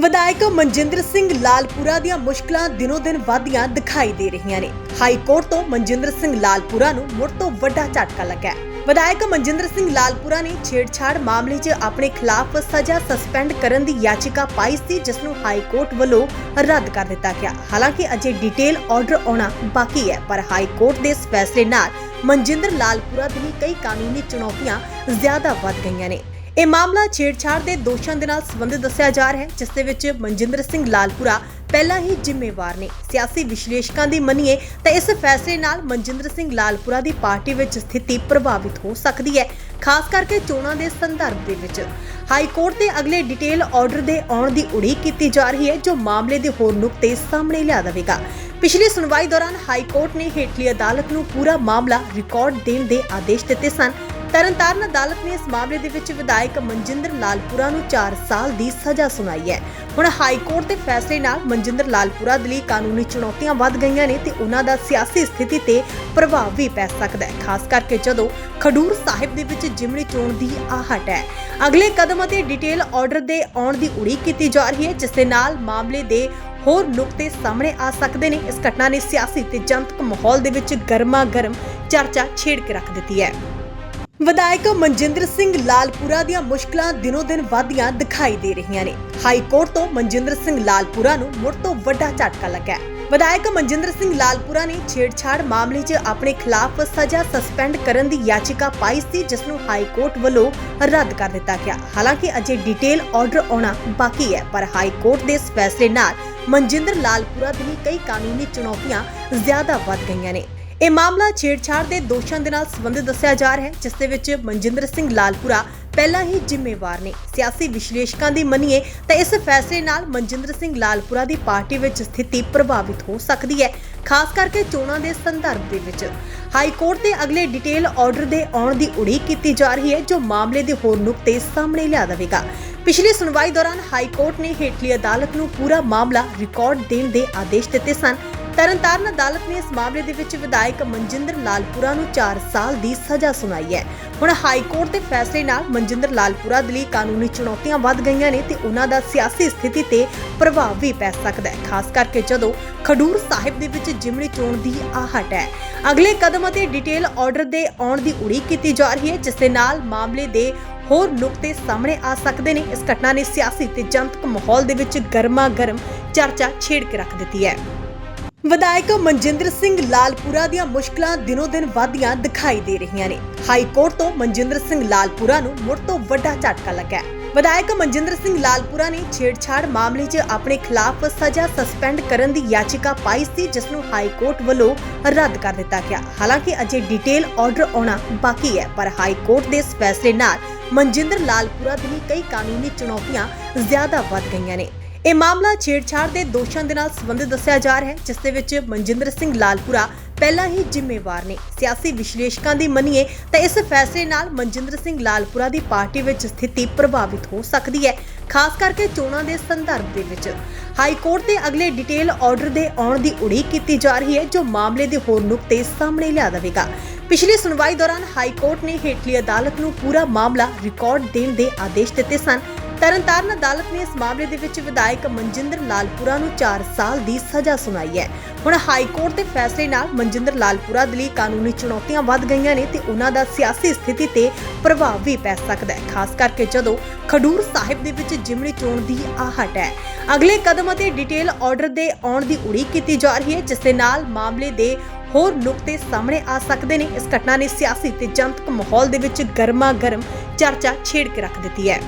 ਵਿਧਾਇਕ ਮਨਜਿੰਦਰ ਸਿੰਘ ਲਾਲਪੁਰਾ ਦੀਆਂ ਮੁਸ਼ਕਲਾਂ ਦਿਨੋ-ਦਿਨ ਵਧਦੀਆਂ ਦਿਖਾਈ ਦੇ ਰਹੀਆਂ ਨੇ। ਹਾਈ ਕੋਰਟ ਤੋਂ ਮਨਜਿੰਦਰ ਸਿੰਘ ਲਾਲਪੁਰਾ ਨੂੰ ਮੁੜ ਤੋਂ ਵੱਡਾ ਝਟਕਾ ਲੱਗਾ ਵਿਧਾਇਕ ਮਨਜਿੰਦਰ ਸਿੰਘ ਲਾਲਪੁਰਾ ਨੇ ਛੇੜਛਾੜ ਮਾਮਲੇ 'ਚ ਆਪਣੇ ਖਿਲਾਫ ਸਜ਼ਾ ਸਸਪੈਂਡ ਕਰਨ ਦੀ ਯਾਚਿਕਾ ਪਾਈ ਸੀ, ਜਿਸ ਨੂੰ ਹਾਈ ਕੋਰਟ ਵੱਲੋਂ ਰੱਦ ਕਰ ਦਿੱਤਾ ਗਿਆ। ਹਾਲਾਂਕਿ ਅਜੇ ਡਿਟੇਲ ਆਰਡਰ ਆਉਣਾ ਬਾਕੀ ਹੈ, ਪਰ ਹਾਈ ਕੋਰਟ ਦੇ ਇਸ ਫੈਸਲੇ ਨਾਲ ਮਨਜਿੰਦਰ ਲਾਲਪੁਰਾ ਦੀ ਕਈ ਕਾਨੂੰਨੀ ਚੁਣੌਤੀਆਂ ਜ਼ਿਆਦਾ ਵੱਧ ਗਈਆਂ ਨੇ। ਇਹ ਮਾਮਲਾ ਛੇੜਛਾੜ ਦੇ ਦੋਸ਼ਾਂ ਦੇ ਨਾਲ ਸੰਬੰਧਿਤ ਦੱਸਿਆ ਜਾ ਰਿਹਾ ਹੈ, ਜਿਸ ਦੇ ਵਿੱਚ ਮਨਜਿੰਦਰ ਸਿੰਘ ਲਾਲਪੁਰਾ ਪਹਿਲਾਂ ਹੀ ਜ਼ਿੰਮੇਵਾਰ ਨੇ। ਸਿਆਸੀ ਵਿਸ਼ਲੇਸ਼ਕਾਂ ਦੀ ਮੰਨੀਏ ਤਾਂ ਇਸ ਫੈਸਲੇ ਨਾਲ ਮਨਜਿੰਦਰ ਸਿੰਘ ਲਾਲਪੁਰਾ ਦੀ ਪਾਰਟੀ ਵਿੱਚ ਸਥਿਤੀ ਪ੍ਰਭਾਵਿਤ ਹੋ ਸਕਦੀ ਹੈ, ਖਾਸ ਕਰਕੇ ਚੋਣਾਂ ਦੇ ਸੰਦਰਭ ਦੇ ਵਿੱਚ। ਹਾਈ ਕੋਰਟ ਦੇ ਅਗਲੇ ਡਿਟੇਲ ਆਰਡਰ ਦੇ ਆਉਣ ਦੀ ਉਡੀਕ ਕੀਤੀ ਜਾ ਰਹੀ ਹੈ, ਜੋ ਮਾਮਲੇ ਦੇ ਹੋਰ ਨੁਕਤੇ ਸਾਹਮਣੇ ਲਿਆ ਦੇਵੇਗਾ। ਪਿਛਲੀ ਸੁਣਵਾਈ ਦੌਰਾਨ ਹਾਈ ਕੋਰਟ ਨੇ ਹੇਠਲੀ ਅਦਾਲਤ ਨੂੰ ਪੂਰਾ ਮਾਮਲਾ ਰਿਕਾਰਡ ਦੇਣ ਦੇ ਆਦੇਸ਼ ਦਿੱਤੇ ਸਨ। ਤਰਨਤਾਰਨ ਅਦਾਲਤ ਨੇ ਇਸ ਮਾਮਲੇ ਦੇ ਵਿੱਚ ਵਿਧਾਇਕ ਮਨਜਿੰਦਰ ਲਾਲਪੁਰਾ ਨੂੰ 4 ਸਾਲ ਦੀ ਸਜ਼ਾ ਸੁਣਾਈ ਹੈ। ਹੁਣ ਹਾਈ ਕੋਰਟ ਦੇ ਫੈਸਲੇ ਨਾਲ ਮਨਜਿੰਦਰ ਲਾਲਪੁਰਾ ਦੇ ਲਈ ਕਾਨੂੰਨੀ ਚੁਣੌਤੀਆਂ ਵੱਧ ਗਈਆਂ ਨੇ ਤੇ ਉਹਨਾਂ ਦਾ ਸਿਆਸੀ ਸਥਿਤੀ ਤੇ ਪ੍ਰਭਾਵ ਵੀ ਪੈ ਸਕਦਾ ਹੈ। ਖਾਸ ਕਰਕੇ ਜਦੋਂ ਖਡੂਰ ਸਾਹਿਬ ਦੇ ਵਿੱਚ ਜਿਮਣੀ ਚੋਣ ਦੀ ਆਹਟ ਹੈ। ਅਗਲੇ ਕਦਮ ਅਤੇ ਡਿਟੇਲ ਆਰਡਰ ਦੇ ਆਉਣ ਦੀ ਉਡੀਕ ਕੀਤੀ ਜਾ ਰਹੀ ਹੈ, ਜਿਸ ਦੇ ਨਾਲ ਮਾਮਲੇ ਦੇ ਹੋਰ ਨੁਕਤੇ ਸਾਹਮਣੇ ਆ ਸਕਦੇ ਨੇ। ਇਸ ਘਟਨਾ ਨੇ ਸਿਆਸੀ ਤੇ ਜਨਤਕ ਮਾਹੌਲ ਦੇ ਵਿੱਚ ਗਰਮਾ ਗਰਮ ਚਰਚਾ ਛੇੜ ਕੇ ਰੱਖ ਦਿੱਤੀ ਹੈ। ਵਿਧਾਇਕ ਮਨਜਿੰਦਰ ਸਿੰਘ ਲਾਲਪੁਰਾ ਦੀਆਂ ਮੁਸ਼ਕਲਾਂ ਦਿਨੋ-ਦਿਨ ਵਧਦੀਆਂ ਦਿਖਾਈ ਦੇ ਰਹੀਆਂ ਨੇ। ਹਾਈ ਕੋਰਟ ਤੋਂ ਮਨਜਿੰਦਰ ਸਿੰਘ ਲਾਲਪੁਰਾ ਨੂੰ ਮੁੜ ਤੋਂ ਵੱਡਾ ਝਟਕਾ ਲੱਗਾ ਹੈ ਵਿਧਾਇਕ ਮਨਜਿੰਦਰ ਸਿੰਘ ਲਾਲਪੁਰਾ ਨੇ ਛੇੜਛਾੜ ਮਾਮਲੇ 'ਚ ਆਪਣੇ ਖਿਲਾਫ ਸਜ਼ਾ ਸਸਪੈਂਡ ਕਰਨ ਦੀ ਯਾਚਿਕਾ ਪਾਈ ਸੀ, ਜਿਸ ਨੂੰ ਹਾਈ ਕੋਰਟ ਵੱਲੋਂ ਰੱਦ ਕਰ ਦਿੱਤਾ ਗਿਆ। ਹਾਲਾਂਕਿ ਅਜੇ ਡਿਟੇਲ ਆਰਡਰ ਆਉਣਾ ਬਾਕੀ ਹੈ, ਪਰ ਹਾਈ ਕੋਰਟ ਦੇ ਇਸ ਫੈਸਲੇ ਨਾਲ ਮਨਜਿੰਦਰ ਲਾਲਪੁਰਾ ਦੀ ਕਈ ਕਾਨੂੰਨੀ ਚੁਣੌਤੀਆਂ ਜ਼ਿਆਦਾ ਵੱਧ ਗਈਆਂ ਨੇ। ਇਹ ਮਾਮਲਾ ਛੇੜਛਾੜ ਦੇ ਦੋਸ਼ਾਂ ਦੇ ਨਾਲ ਸੰਬੰਧਿਤ ਦੱਸਿਆ ਜਾ ਰਿਹਾ ਹੈ, ਜਿਸ ਦੇ ਵਿੱਚ ਮਨਜਿੰਦਰ ਸਿੰਘ ਲਾਲਪੁਰਾ ਪਹਿਲਾਂ ਹੀ ਜ਼ਿੰਮੇਵਾਰ ਨੇ। ਸਿਆਸੀ ਵਿਸ਼ਲੇਸ਼ਕਾਂ ਦੀ ਮੰਨੀਏ ਤਾਂ ਇਸ ਫੈਸਲੇ ਨਾਲ ਮਨਜਿੰਦਰ ਸਿੰਘ ਲਾਲਪੁਰਾ ਦੀ ਪਾਰਟੀ ਵਿੱਚ ਸਥਿਤੀ ਪ੍ਰਭਾਵਿਤ ਹੋ ਸਕਦੀ ਹੈ, ਖਾਸ ਕਰਕੇ ਚੋਣਾਂ ਦੇ ਸੰਦਰਭ ਦੇ ਵਿੱਚ। ਹਾਈ ਕੋਰਟ ਦੇ ਅਗਲੇ ਡਿਟੇਲ ਆਰਡਰ ਦੇ ਆਉਣ ਦੀ ਉਡੀਕ ਕੀਤੀ ਜਾ ਰਹੀ ਹੈ, ਜੋ ਮਾਮਲੇ ਦੇ ਹੋਰ ਨੁਕਤੇ ਸਾਹਮਣੇ ਲਿਆ ਦੇਵੇਗਾ। ਪਿਛਲੀ ਸੁਣਵਾਈ ਦੌਰਾਨ ਹਾਈ ਕੋਰਟ ਨੇ ਹੇਠਲੀ ਅਦਾਲਤ ਨੂੰ ਪੂਰਾ ਮਾਮਲਾ ਰਿਕਾਰਡ ਦੇਣ ਦੇ ਆਦੇਸ਼ ਦਿੱਤੇ ਸਨ। ਤਰਨਤਾਰਨ ਅਦਾਲਤ ਨੇ ਇਸ ਮਾਮਲੇ ਦੇ ਵਿੱਚ ਵਿਧਾਇਕ ਮਨਜਿੰਦਰ ਲਾਲਪੁਰਾ ਨੂੰ 4 ਸਾਲ ਦੀ ਸਜ਼ਾ ਸੁਣਾਈ ਹੈ। ਹੁਣ ਹਾਈ ਕੋਰਟ ਦੇ ਫੈਸਲੇ ਨਾਲ ਮਨਜਿੰਦਰ ਲਾਲਪੁਰਾ ਦੇ ਲਈ ਕਾਨੂੰਨੀ ਚੁਣੌਤੀਆਂ ਵੱਧ ਗਈਆਂ ਨੇ ਤੇ ਉਹਨਾਂ ਦਾ ਸਿਆਸੀ ਸਥਿਤੀ ਤੇ ਪ੍ਰਭਾਵ ਵੀ ਪੈ ਸਕਦਾ ਹੈ, ਖਾਸ ਕਰਕੇ ਜਦੋਂ ਖਡੂਰ ਸਾਹਿਬ ਦੇ ਵਿੱਚ ਜਿਮਣੀ ਚੋਣ ਦੀ ਆਹਟ ਹੈ। ਅਗਲੇ ਕਦਮ ਅਤੇ ਡਿਟੇਲ ਆਰਡਰ ਦੇ ਆਉਣ ਦੀ ਉਡੀਕ ਕੀਤੀ ਜਾ ਰਹੀ ਹੈ, ਜਿਸ ਦੇ ਨਾਲ ਮਾਮਲੇ ਦੇ ਹੋਰ ਨੁਕਤੇ ਸਾਹਮਣੇ ਆ ਸਕਦੇ ਨੇ। ਇਸ ਘਟਨਾ ਨੇ ਸਿਆਸੀ ਤੇ ਜਨਤਕ ਮਾਹੌਲ ਦੇ ਵਿੱਚ ਗਰਮਾ ਗਰਮ ਚਰਚਾ ਛੇੜ ਕੇ ਰੱਖ ਦਿੱਤੀ ਹੈ। ਵਿਧਾਇਕ ਮਨਜਿੰਦਰ ਸਿੰਘ ਲਾਲਪੁਰਾ ਦੀਆਂ ਮੁਸ਼ਕਲਾਂ ਦਿਨੋ-ਦਿਨ ਵਧਦੀਆਂ ਦਿਖਾਈ ਦੇ ਰਹੀਆਂ ਨੇ। ਹਾਈ ਕੋਰਟ ਤੋਂ ਮਨਜਿੰਦਰ ਸਿੰਘ ਲਾਲਪੁਰਾ ਨੂੰ ਮੁੜ ਤੋਂ ਵੱਡਾ ਝਟਕਾ ਲੱਗਾ ਵਿਧਾਇਕ ਮਨਜਿੰਦਰ ਸਿੰਘ ਲਾਲਪੁਰਾ ਨੇ ਛੇੜਛਾੜ ਮਾਮਲੇ 'ਚ ਆਪਣੇ ਖਿਲਾਫ ਸਜ਼ਾ ਸਸਪੈਂਡ ਕਰਨ ਦੀ ਯਾਚਿਕਾ ਪਾਈ ਸੀ, ਜਿਸ ਨੂੰ ਹਾਈ ਕੋਰਟ ਵੱਲੋਂ ਰੱਦ ਕਰ ਦਿੱਤਾ ਗਿਆ। ਹਾਲਾਂਕਿ ਅਜੇ ਡਿਟੇਲ ਆਰਡਰ ਆਉਣਾ ਬਾਕੀ ਹੈ, ਪਰ ਹਾਈ ਕੋਰਟ ਦੇ ਇਸ ਫੈਸਲੇ ਨਾਲ ਮਨਜਿੰਦਰ ਲਾਲਪੁਰਾ ਦੀ ਕਈ ਕਾਨੂੰਨੀ ਚੁਣੌਤੀਆਂ ਜ਼ਿਆਦਾ ਵੱਧ ਗਈਆਂ ਨੇ। ਇਹ ਮਾਮਲਾ ਛੇੜਛਾੜ ਦੇ ਦੋਸ਼ਾਂ ਦੇ ਨਾਲ ਸੰਬੰਧਿਤ ਦੱਸਿਆ ਜਾ ਰਿਹਾ ਹੈ, ਜਿਸ ਦੇ ਵਿੱਚ ਮਨਜਿੰਦਰ ਸਿੰਘ ਲਾਲਪੁਰਾ ਪਹਿਲਾਂ ਹੀ ਜ਼ਿੰਮੇਵਾਰ ਨੇ। ਸਿਆਸੀ ਵਿਸ਼ਲੇਸ਼ਕਾਂ ਦੀ ਮੰਨੀਏ ਤਾਂ ਇਸ ਫੈਸਲੇ ਨਾਲ ਮਨਜਿੰਦਰ ਸਿੰਘ ਲਾਲਪੁਰਾ ਦੀ ਪਾਰਟੀ ਵਿੱਚ ਸਥਿਤੀ ਪ੍ਰਭਾਵਿਤ ਹੋ ਸਕਦੀ ਹੈ, ਖਾਸ ਕਰਕੇ ਚੋਣਾਂ ਦੇ ਸੰਦਰਭ ਦੇ ਵਿੱਚ। ਹਾਈ ਕੋਰਟ ਦੇ ਅਗਲੇ ਡਿਟੇਲ ਆਰਡਰ ਦੇ ਆਉਣ ਦੀ ਉਡੀਕ ਕੀਤੀ ਜਾ ਰਹੀ ਹੈ, ਜੋ ਮਾਮਲੇ ਦੇ ਹੋਰ ਨੁਕਤੇ ਸਾਹਮਣੇ ਲਿਆ ਦੇਵੇਗਾ। ਪਿਛਲੀ ਸੁਣਵਾਈ ਦੌਰਾਨ ਹਾਈ ਕੋਰਟ ਨੇ ਹੇਠਲੀ ਅਦਾਲਤ ਨੂੰ ਪੂਰਾ ਮਾਮਲਾ ਰਿਕਾਰਡ ਦੇਣ ਦੇ ਆਦੇਸ਼ ਦਿੱਤੇ ਸਨ। ਤਰਨਤਾਰਨ ਅਦਾਲਤ ਨੇ ਇਸ ਮਾਮਲੇ ਦੇ ਵਿੱਚ ਵਿਧਾਇਕ ਮਨਜਿੰਦਰ ਲਾਲਪੁਰਾ ਨੂੰ 4 ਸਾਲ ਦੀ ਸਜ਼ਾ ਸੁਣਾਈ ਹੈ। ਹੁਣ ਹਾਈ ਕੋਰਟ ਦੇ ਫੈਸਲੇ ਨਾਲ ਮਨਜਿੰਦਰ ਲਾਲਪੁਰਾ ਦੇ ਲਈ ਕਾਨੂੰਨੀ ਚੁਣੌਤੀਆਂ ਵੱਧ ਗਈਆਂ ਨੇ ਤੇ ਉਹਨਾਂ ਦਾ ਸਿਆਸੀ ਸਥਿਤੀ ਤੇ ਪ੍ਰਭਾਵ ਵੀ ਪੈ ਸਕਦਾ ਹੈ, ਖਾਸ ਕਰਕੇ ਜਦੋਂ ਖਡੂਰ ਸਾਹਿਬ ਦੇ ਵਿੱਚ ਜਿਮਣੀ ਚੋਣ ਦੀ ਆਹਟ ਹੈ। ਅਗਲੇ ਕਦਮ ਅਤੇ ਡਿਟੇਲ ਆਰਡਰ ਦੇ ਆਉਣ ਦੀ ਉਡੀਕ ਕੀਤੀ ਜਾ ਰਹੀ ਹੈ, ਜਿਸ ਦੇ ਨਾਲ ਮਾਮਲੇ ਦੇ ਹੋਰ ਨੁਕਤੇ ਸਾਹਮਣੇ ਆ ਸਕਦੇ ਨੇ। ਇਸ ਘਟਨਾ ਨੇ ਸਿਆਸੀ ਤੇ ਜਨਤਕ ਮਾਹੌਲ ਦੇ ਵਿੱਚ ਗਰਮਾ ਗਰਮ ਚਰਚਾ ਛੇੜ ਕੇ ਰੱਖ ਦਿੱਤੀ ਹੈ।